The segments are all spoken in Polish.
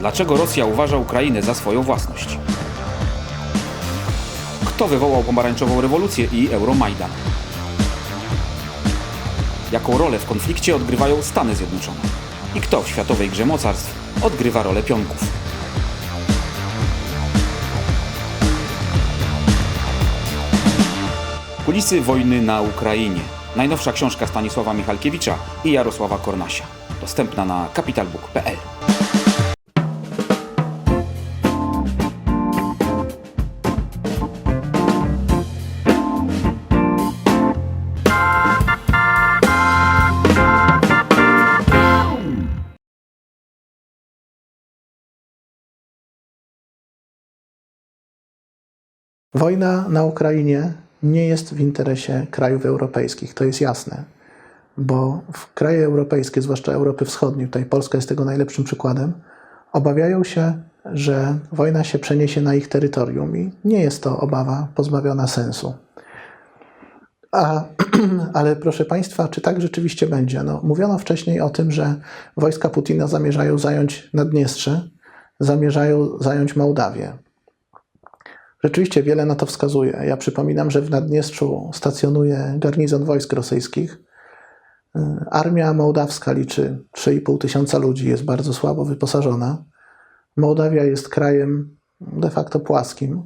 Dlaczego Rosja uważa Ukrainę za swoją własność? Kto wywołał pomarańczową rewolucję i Euromajdan? Jaką rolę w konflikcie odgrywają Stany Zjednoczone? I kto w światowej grze mocarstw odgrywa rolę pionków? Kulisy wojny na Ukrainie. Najnowsza książka Stanisława Michalkiewicza i Jarosława Kornasia. Dostępna na capitalbook.pl. Wojna na Ukrainie nie jest w interesie krajów europejskich, to jest jasne, bo w kraje europejskie, zwłaszcza Europy Wschodniej, tutaj Polska jest tego najlepszym przykładem, obawiają się, że wojna się przeniesie na ich terytorium i nie jest to obawa pozbawiona sensu. A, ale proszę Państwa, czy tak rzeczywiście będzie? No, mówiono wcześniej o tym, że wojska Putina zamierzają zająć Naddniestrze, zamierzają zająć Mołdawię. Rzeczywiście wiele na to wskazuje. Ja przypominam, że w Naddniestrzu stacjonuje garnizon wojsk rosyjskich. Y, Armia mołdawska liczy 3,5 tysiąca ludzi, jest bardzo słabo wyposażona. Mołdawia jest krajem de facto płaskim.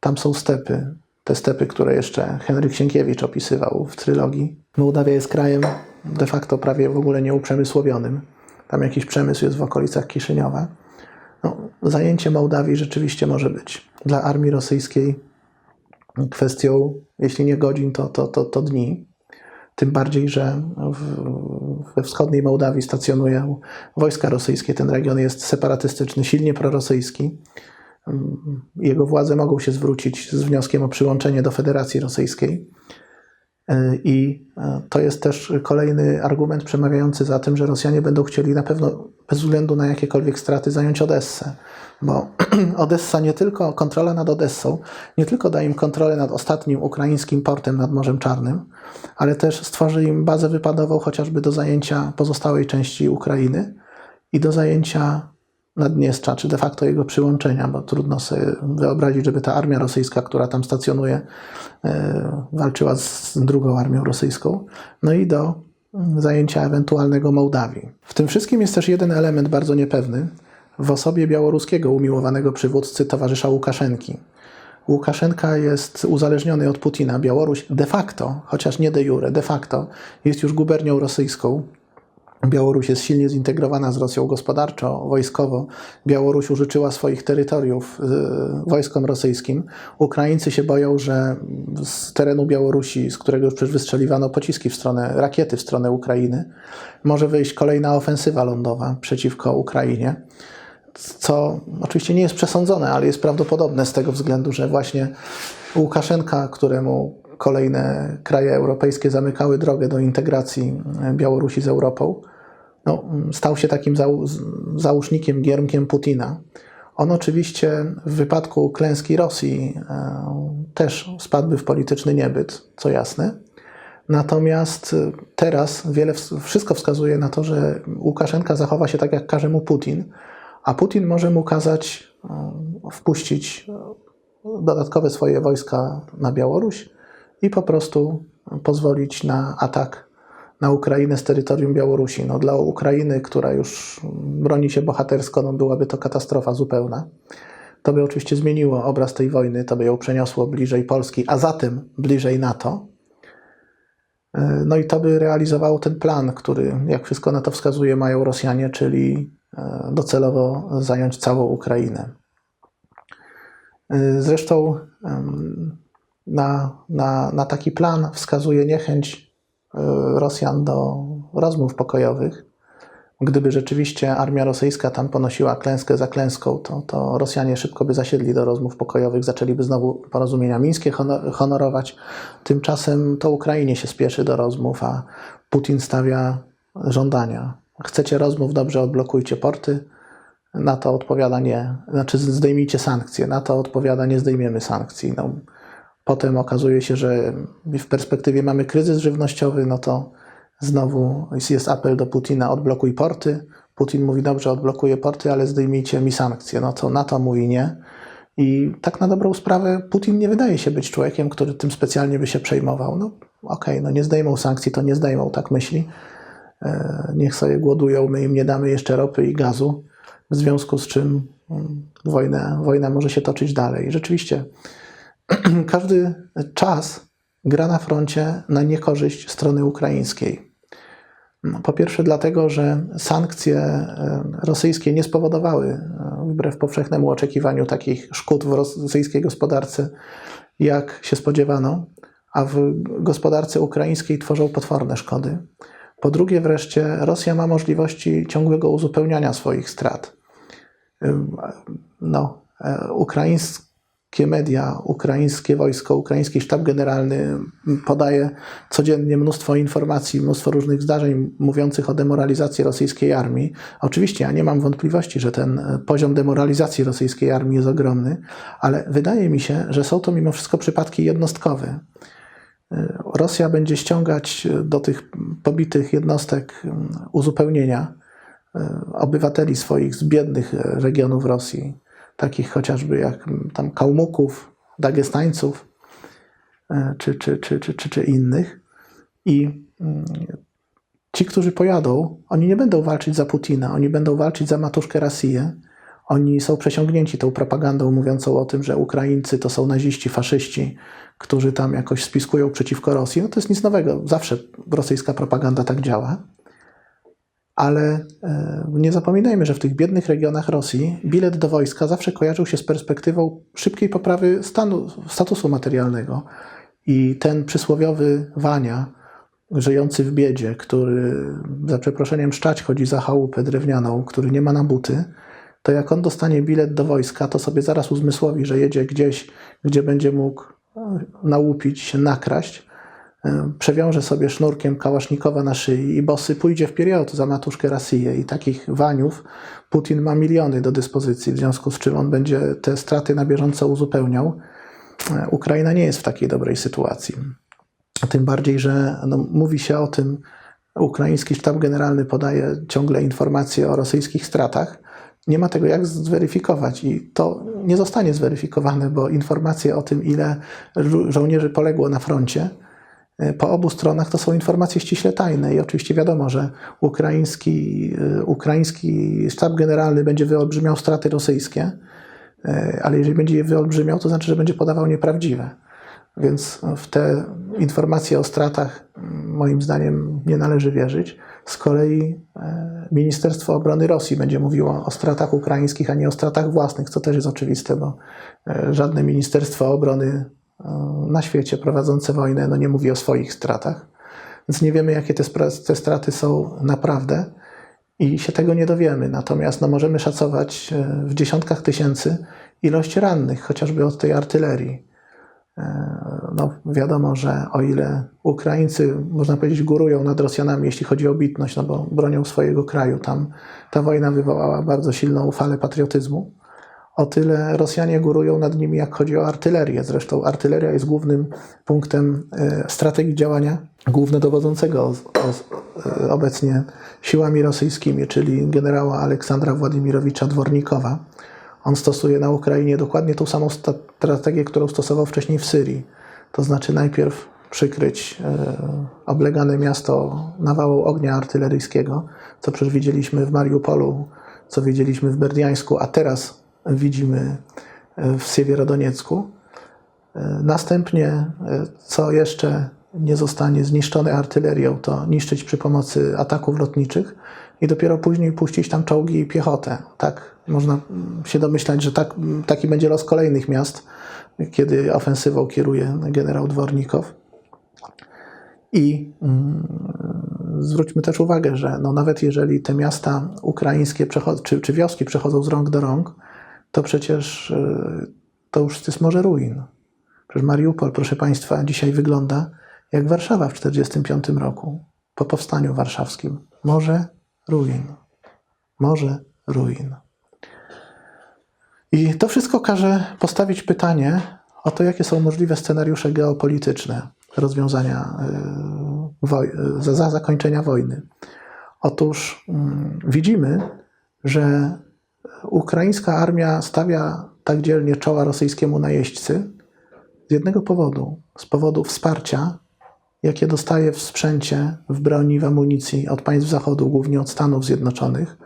Tam są stepy, te stepy, które jeszcze Henryk Sienkiewicz opisywał w trylogii. Mołdawia jest krajem de facto prawie w ogóle nieuprzemysłowionym. Tam jakiś przemysł jest w okolicach Kiszyniowa. No, zajęcie Mołdawii rzeczywiście może być dla armii rosyjskiej kwestią, jeśli nie godzin, to, to, to, to dni. Tym bardziej, że w, we wschodniej Mołdawii stacjonują wojska rosyjskie. Ten region jest separatystyczny, silnie prorosyjski. Jego władze mogą się zwrócić z wnioskiem o przyłączenie do Federacji Rosyjskiej. I to jest też kolejny argument przemawiający za tym, że Rosjanie będą chcieli na pewno bez względu na jakiekolwiek straty zająć Odessę. Bo Odessa nie tylko, kontrola nad Odessą, nie tylko da im kontrolę nad ostatnim ukraińskim portem nad Morzem Czarnym, ale też stworzy im bazę wypadową chociażby do zajęcia pozostałej części Ukrainy i do zajęcia Naddniestrza, czy de facto jego przyłączenia, bo trudno sobie wyobrazić, żeby ta armia rosyjska, która tam stacjonuje, e, walczyła z drugą armią rosyjską, no i do zajęcia ewentualnego Mołdawii. W tym wszystkim jest też jeden element bardzo niepewny, w osobie białoruskiego umiłowanego przywódcy towarzysza Łukaszenki. Łukaszenka jest uzależniony od Putina. Białoruś de facto, chociaż nie de jure, de facto jest już gubernią rosyjską. Białoruś jest silnie zintegrowana z Rosją gospodarczo, wojskowo. Białoruś użyczyła swoich terytoriów y, wojskom rosyjskim. Ukraińcy się boją, że z terenu Białorusi, z którego już przecież wystrzeliwano pociski w stronę, rakiety w stronę Ukrainy, może wyjść kolejna ofensywa lądowa przeciwko Ukrainie co oczywiście nie jest przesądzone, ale jest prawdopodobne z tego względu, że właśnie Łukaszenka, któremu kolejne kraje europejskie zamykały drogę do integracji Białorusi z Europą, no, stał się takim załóżnikiem, giermkiem Putina. On oczywiście w wypadku klęski Rosji e, też spadłby w polityczny niebyt, co jasne. Natomiast teraz wiele, wszystko wskazuje na to, że Łukaszenka zachowa się tak, jak każe mu Putin, a Putin może mu kazać e, wpuścić e, dodatkowe swoje wojska na Białoruś i po prostu pozwolić na atak na Ukrainę z terytorium Białorusi. No, dla Ukrainy, która już broni się bohatersko, no, byłaby to katastrofa zupełna. To by oczywiście zmieniło obraz tej wojny, to by ją przeniosło bliżej Polski, a zatem bliżej NATO. E, no i to by realizowało ten plan, który, jak wszystko na to wskazuje, mają Rosjanie, czyli docelowo zająć całą Ukrainę. Zresztą na, na, na taki plan wskazuje niechęć e, Rosjan do rozmów pokojowych. Gdyby rzeczywiście armia rosyjska tam ponosiła klęskę za klęską, to, to Rosjanie szybko by zasiedli do rozmów pokojowych, zaczęliby znowu porozumienia mińskie honorować. Tymczasem to Ukrainie się spieszy do rozmów, a Putin stawia żądania. Chcecie rozmów, dobrze, odblokujcie porty. Na to odpowiada nie. Znaczy zdejmijcie sankcje. Na to odpowiada nie zdejmiemy sankcji. No, potem okazuje się, że w perspektywie mamy kryzys żywnościowy, no to znowu jest apel do Putina, odblokuj porty. Putin mówi, dobrze, odblokuję porty, ale zdejmijcie mi sankcje. No to NATO mówi nie. I tak na dobrą sprawę Putin nie wydaje się być człowiekiem, który tym specjalnie by się przejmował. No okej, no nie zdejmą sankcji, to nie zdejmą, tak myśli. E, Niech sobie głodują, my im nie damy jeszcze ropy i gazu, w związku z czym mm, wojna, wojna może się toczyć dalej. Rzeczywiście każdy czas gra na froncie na niekorzyść strony ukraińskiej. Po pierwsze, dlatego, że sankcje e, rosyjskie nie spowodowały, e, wbrew powszechnemu oczekiwaniu, takich szkód w rosyjskiej gospodarce, jak się spodziewano, a w gospodarce ukraińskiej tworzą potworne szkody. Po drugie, wreszcie, Rosja ma możliwości ciągłego uzupełniania swoich strat. Ym, No, e, ukraińskie media, ukraińskie wojsko, ukraiński sztab generalny podaje codziennie mnóstwo informacji, mnóstwo różnych zdarzeń mówiących o demoralizacji rosyjskiej armii. Oczywiście ja nie mam wątpliwości, że ten e, poziom demoralizacji rosyjskiej armii jest ogromny, ale wydaje mi się, że są to mimo wszystko przypadki jednostkowe. E, Rosja będzie ściągać do tych pobitych jednostek uzupełnienia e, obywateli swoich z biednych e, regionów Rosji, takich chociażby jak mm, tam Kałmuków, Dagestańców e, czy, czy, czy, czy, czy, czy innych. I mm, ci, którzy pojadą, oni nie będą walczyć za Putina, oni będą walczyć za matuszkę Rosję. Oni są przesiągnięci tą propagandą mówiącą o tym, że Ukraińcy to są naziści, faszyści, którzy tam jakoś spiskują przeciwko Rosji. No to jest nic nowego. Zawsze rosyjska propaganda tak działa. Ale e, nie zapominajmy, że w tych biednych regionach Rosji bilet do wojska zawsze kojarzył się z perspektywą szybkiej poprawy stanu, statusu materialnego. I ten przysłowiowy Wania, żyjący w biedzie, który za przeproszeniem szczać chodzi za chałupę drewnianą, który nie ma na buty, to jak on dostanie bilet do wojska, to sobie zaraz uzmysłowi, że jedzie gdzieś, gdzie będzie mógł e, nałupić się, nakraść, przewiąże sobie sznurkiem kałasznikowa na szyi i bosy pójdzie w period za matuszkę Rosję. I takich waniów Putin ma miliony do dyspozycji, w związku z czym on będzie te straty na bieżąco uzupełniał. E, Ukraina nie jest w takiej dobrej sytuacji. Tym bardziej, że no, mówi się o tym, ukraiński sztab generalny podaje ciągle informacje o rosyjskich stratach. Nie ma tego jak zweryfikować i to nie zostanie zweryfikowane, bo informacje o tym, ile żo- żołnierzy poległo na froncie, e, po obu stronach to są informacje ściśle tajne i oczywiście wiadomo, że ukraiński, e, ukraiński sztab generalny będzie wyolbrzymiał straty rosyjskie, e, ale jeżeli będzie je wyolbrzymiał, to znaczy, że będzie podawał nieprawdziwe. Więc w te informacje o stratach mm, moim zdaniem nie należy wierzyć. Z kolei e, Ministerstwo Obrony Rosji będzie mówiło o stratach ukraińskich, a nie o stratach własnych, co też jest oczywiste, bo e, żadne Ministerstwo Obrony e, na świecie prowadzące wojnę no nie mówi o swoich stratach. Więc nie wiemy, jakie te, te straty są naprawdę i się tego nie dowiemy. Natomiast no, możemy szacować e, w dziesiątkach tysięcy ilość rannych, chociażby od tej artylerii. No, wiadomo, że o ile Ukraińcy, można powiedzieć, górują nad Rosjanami, jeśli chodzi o bitność, no bo bronią swojego kraju, tam ta wojna wywołała bardzo silną falę patriotyzmu, o tyle Rosjanie górują nad nimi, jak chodzi o artylerię. Zresztą artyleria jest głównym punktem e, strategii działania głównodowodzącego e, obecnie siłami rosyjskimi, czyli generała Aleksandra Władimirowicza Dwornikowa. On stosuje na Ukrainie dokładnie tą samą strategię, którą stosował wcześniej w Syrii. To znaczy najpierw przykryć e, oblegane miasto nawałą ognia artyleryjskiego, co przecież widzieliśmy w Mariupolu, co widzieliśmy w Berdiańsku, a teraz widzimy e, w Siewierodoniecku. E, Następnie, e, co jeszcze nie zostanie zniszczone artylerią, to niszczyć przy pomocy ataków lotniczych i dopiero później puścić tam czołgi i piechotę. Tak można mm, się domyślać, że tak, taki będzie los kolejnych miast, kiedy ofensywą kieruje generał Dwornikow. I mm, zwróćmy też uwagę, że no nawet jeżeli te miasta ukraińskie czy, czy wioski przechodzą z rąk do rąk, to przecież y, to już jest morze ruin. Przecież Mariupol, proszę Państwa, dzisiaj wygląda jak Warszawa w 1945 roku, po powstaniu warszawskim. Morze ruin. Morze ruin. I to wszystko każe postawić pytanie o to, jakie są możliwe scenariusze geopolityczne rozwiązania za, za zakończenia wojny. Otóż mm, widzimy, że ukraińska armia stawia tak dzielnie czoła rosyjskiemu najeźdźcy z jednego powodu: z powodu wsparcia, jakie dostaje w sprzęcie, w broni, w amunicji od państw Zachodu, głównie od Stanów Zjednoczonych.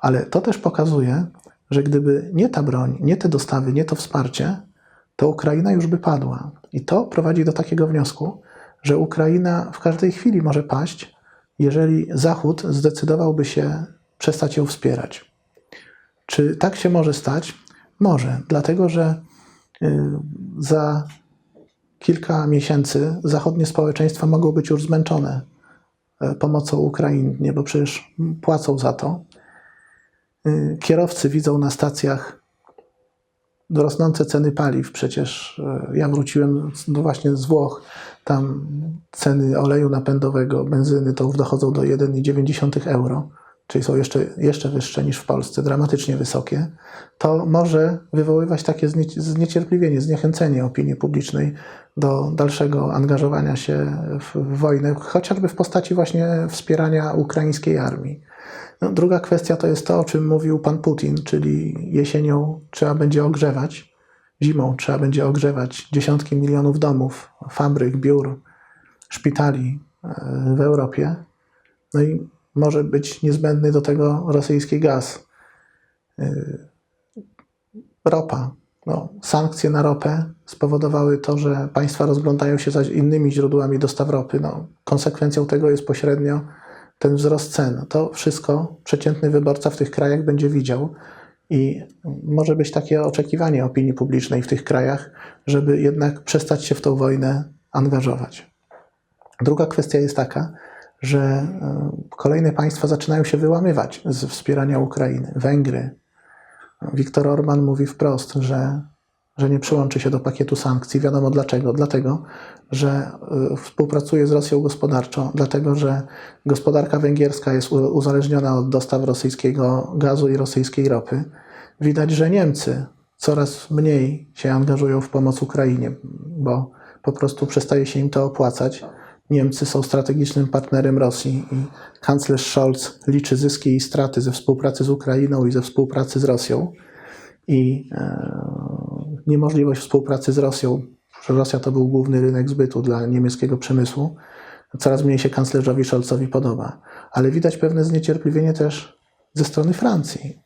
Ale to też pokazuje, że gdyby nie ta broń, nie te dostawy, nie to wsparcie, to Ukraina już by padła. I to prowadzi do takiego wniosku, że Ukraina w każdej chwili może paść, jeżeli Zachód zdecydowałby się przestać ją wspierać. Czy tak się może stać? Może, dlatego że y, za kilka miesięcy zachodnie społeczeństwa mogą być już zmęczone e, pomocą Ukrainie, bo przecież płacą za to. Y, Kierowcy widzą na stacjach rosnące ceny paliw. Przecież e, ja wróciłem no właśnie z Włoch. Tam ceny oleju napędowego, benzyny to już dochodzą do 1,9 euro, czyli są jeszcze, jeszcze wyższe niż w Polsce, dramatycznie wysokie. To może wywoływać takie znie- zniecierpliwienie, zniechęcenie opinii publicznej do dalszego angażowania się w, w wojnę, chociażby w postaci właśnie wspierania ukraińskiej armii. No, druga kwestia to jest to, o czym mówił pan Putin, czyli jesienią trzeba będzie ogrzewać, zimą trzeba będzie ogrzewać dziesiątki milionów domów, fabryk, biur, szpitali e, w Europie. No i może być niezbędny do tego rosyjski gaz. E, Ropa. No, sankcje na ropę spowodowały to, że państwa rozglądają się za innymi źródłami dostaw ropy. No, konsekwencją tego jest pośrednio ten wzrost cen. To wszystko przeciętny wyborca w tych krajach będzie widział i może być takie oczekiwanie opinii publicznej w tych krajach, żeby jednak przestać się w tą wojnę angażować. Druga kwestia jest taka, że e, kolejne państwa zaczynają się wyłamywać z wspierania Ukrainy. Węgry. Viktor Orban mówi wprost, że, że nie przyłączy się do pakietu sankcji. Wiadomo dlaczego. Dlatego, że e, współpracuje z Rosją gospodarczo, dlatego, że gospodarka węgierska jest uzależniona od dostaw rosyjskiego gazu i rosyjskiej ropy. Widać, że Niemcy coraz mniej się angażują w pomoc Ukrainie, bo po prostu przestaje się im to opłacać. Niemcy są strategicznym partnerem Rosji i kanclerz Scholz liczy zyski i straty ze współpracy z Ukrainą i ze współpracy z Rosją. I e, niemożliwość współpracy z Rosją, że Rosja to był główny rynek zbytu dla niemieckiego przemysłu, coraz mniej się kanclerzowi Scholzowi podoba. Ale widać pewne zniecierpliwienie też ze strony Francji.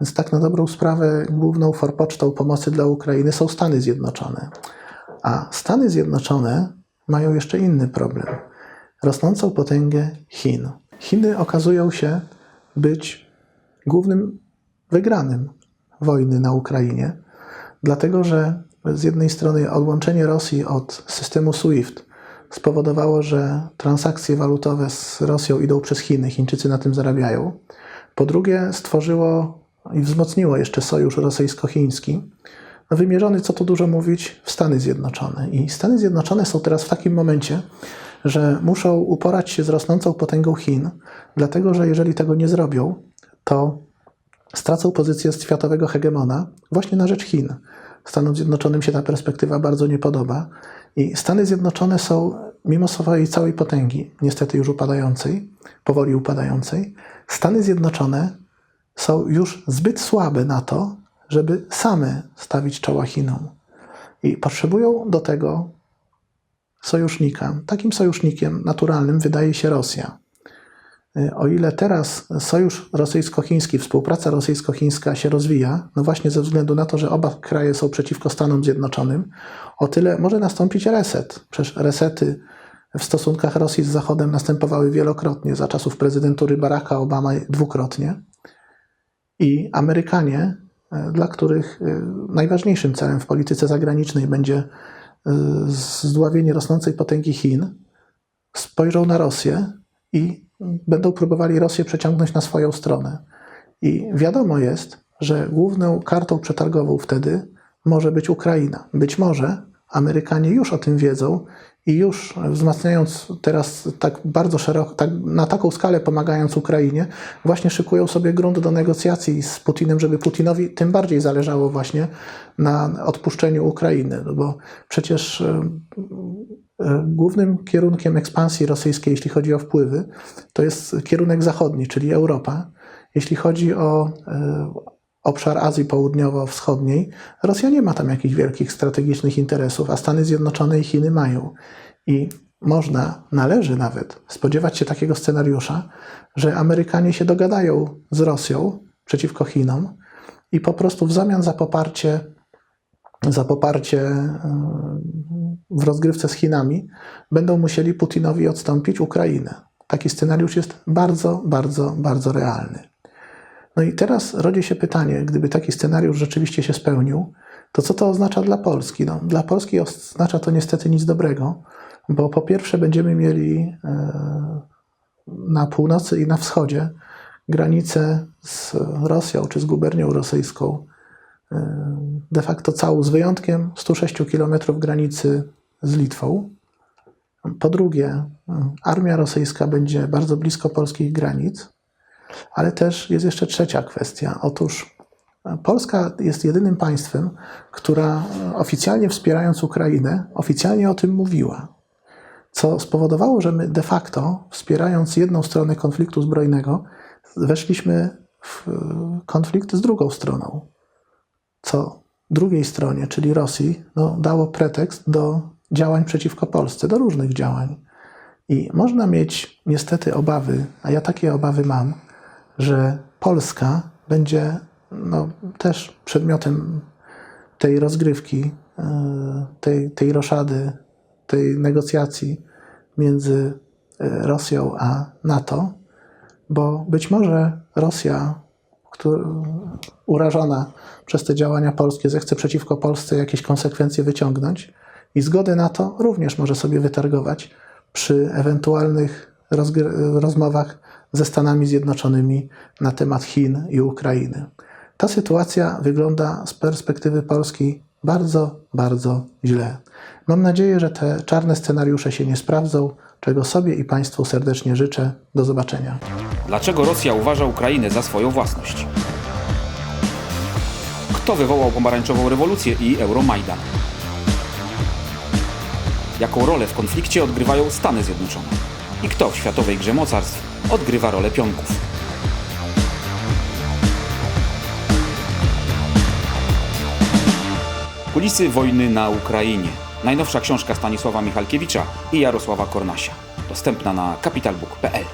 Więc tak na dobrą sprawę główną forpocztą pomocy dla Ukrainy są Stany Zjednoczone. A Stany Zjednoczone mają jeszcze inny problem. Rosnącą potęgę Chin. Chiny okazują się być głównym wygranym wojny na Ukrainie, dlatego że z jednej strony odłączenie Rosji od systemu SWIFT spowodowało, że transakcje walutowe z Rosją idą przez Chiny, Chińczycy na tym zarabiają. Po drugie, stworzyło i wzmocniło jeszcze sojusz rosyjsko-chiński, no wymierzony, co tu dużo mówić, w Stany Zjednoczone. I Stany Zjednoczone są teraz w takim momencie, że muszą uporać się z rosnącą potęgą Chin, dlatego że jeżeli tego nie zrobią, to stracą pozycję światowego hegemona właśnie na rzecz Chin. Stanom Zjednoczonym się ta perspektywa bardzo nie podoba i Stany Zjednoczone są, mimo swojej całej potęgi, niestety już upadającej, powoli upadającej, Stany Zjednoczone są już zbyt słabe na to, żeby same stawić czoła Chinom. I potrzebują do tego sojusznika. Takim sojusznikiem naturalnym wydaje się Rosja. Y, O ile teraz sojusz rosyjsko-chiński, współpraca rosyjsko-chińska się rozwija, no właśnie ze względu na to, że oba kraje są przeciwko Stanom Zjednoczonym, o tyle może nastąpić reset. Przecież resety w stosunkach Rosji z Zachodem następowały wielokrotnie, za czasów prezydentury Baracka Obama dwukrotnie. I Amerykanie, dla których e, najważniejszym celem w polityce zagranicznej będzie e, zdławienie rosnącej potęgi Chin, spojrzą na Rosję i będą próbowali Rosję przeciągnąć na swoją stronę. I wiadomo jest, że główną kartą przetargową wtedy może być Ukraina. Być może Amerykanie już o tym wiedzą i już wzmacniając teraz tak bardzo szeroko, tak, na taką skalę pomagając Ukrainie, właśnie szykują sobie grunt do negocjacji z Putinem, żeby Putinowi tym bardziej zależało właśnie na odpuszczeniu Ukrainy. No bo przecież e, E, Głównym kierunkiem ekspansji rosyjskiej, jeśli chodzi o wpływy, to jest kierunek zachodni, czyli Europa. Jeśli chodzi o e, obszar Azji Południowo-Wschodniej, Rosja nie ma tam jakichś wielkich strategicznych interesów, a Stany Zjednoczone i Chiny mają. I można, należy nawet spodziewać się takiego scenariusza, że Amerykanie się dogadają z Rosją przeciwko Chinom i po prostu w zamian za poparcie, za poparcie e, w rozgrywce z Chinami będą musieli Putinowi odstąpić Ukrainę. Taki scenariusz jest bardzo, bardzo, bardzo realny. No i teraz rodzi się pytanie, gdyby taki scenariusz rzeczywiście się spełnił, to co to oznacza dla Polski? No, dla Polski oznacza to niestety nic dobrego, bo po pierwsze będziemy mieli e, na północy i na wschodzie granicę z Rosją czy z gubernią rosyjską e, de facto całą, z wyjątkiem 106 km granicy z Litwą. Po drugie, e, armia rosyjska będzie bardzo blisko polskich granic, ale też jest jeszcze trzecia kwestia. Otóż Polska jest jedynym państwem, która e, oficjalnie wspierając Ukrainę, oficjalnie o tym mówiła. Co spowodowało, że my de facto, wspierając jedną stronę konfliktu zbrojnego, weszliśmy w e, konflikt z drugą stroną. Co drugiej stronie, czyli Rosji, no, dało pretekst do działań przeciwko Polsce, do różnych działań. I można mieć niestety obawy, a ja takie obawy mam, że Polska będzie no, też przedmiotem tej rozgrywki, e, tej, tej roszady, tej negocjacji między e, Rosją a NATO, bo być może Rosja, która, urażona przez te działania polskie, zechce przeciwko Polsce jakieś konsekwencje wyciągnąć i zgodę na to również może sobie wytargować przy ewentualnych rozmowach ze Stanami Zjednoczonymi na temat Chin i Ukrainy. Ta sytuacja wygląda z perspektywy Polski bardzo, bardzo źle. Mam nadzieję, że te czarne scenariusze się nie sprawdzą, czego sobie i Państwu serdecznie życzę. Do zobaczenia. Dlaczego Rosja uważa Ukrainę za swoją własność? Kto wywołał pomarańczową rewolucję i Euromajdan? Jaką rolę w konflikcie odgrywają Stany Zjednoczone? I kto w światowej grze mocarstw odgrywa rolę pionków? Kulisy wojny na Ukrainie. Najnowsza książka Stanisława Michalkiewicza i Jarosława Kornasia. Dostępna na capitalbook.pl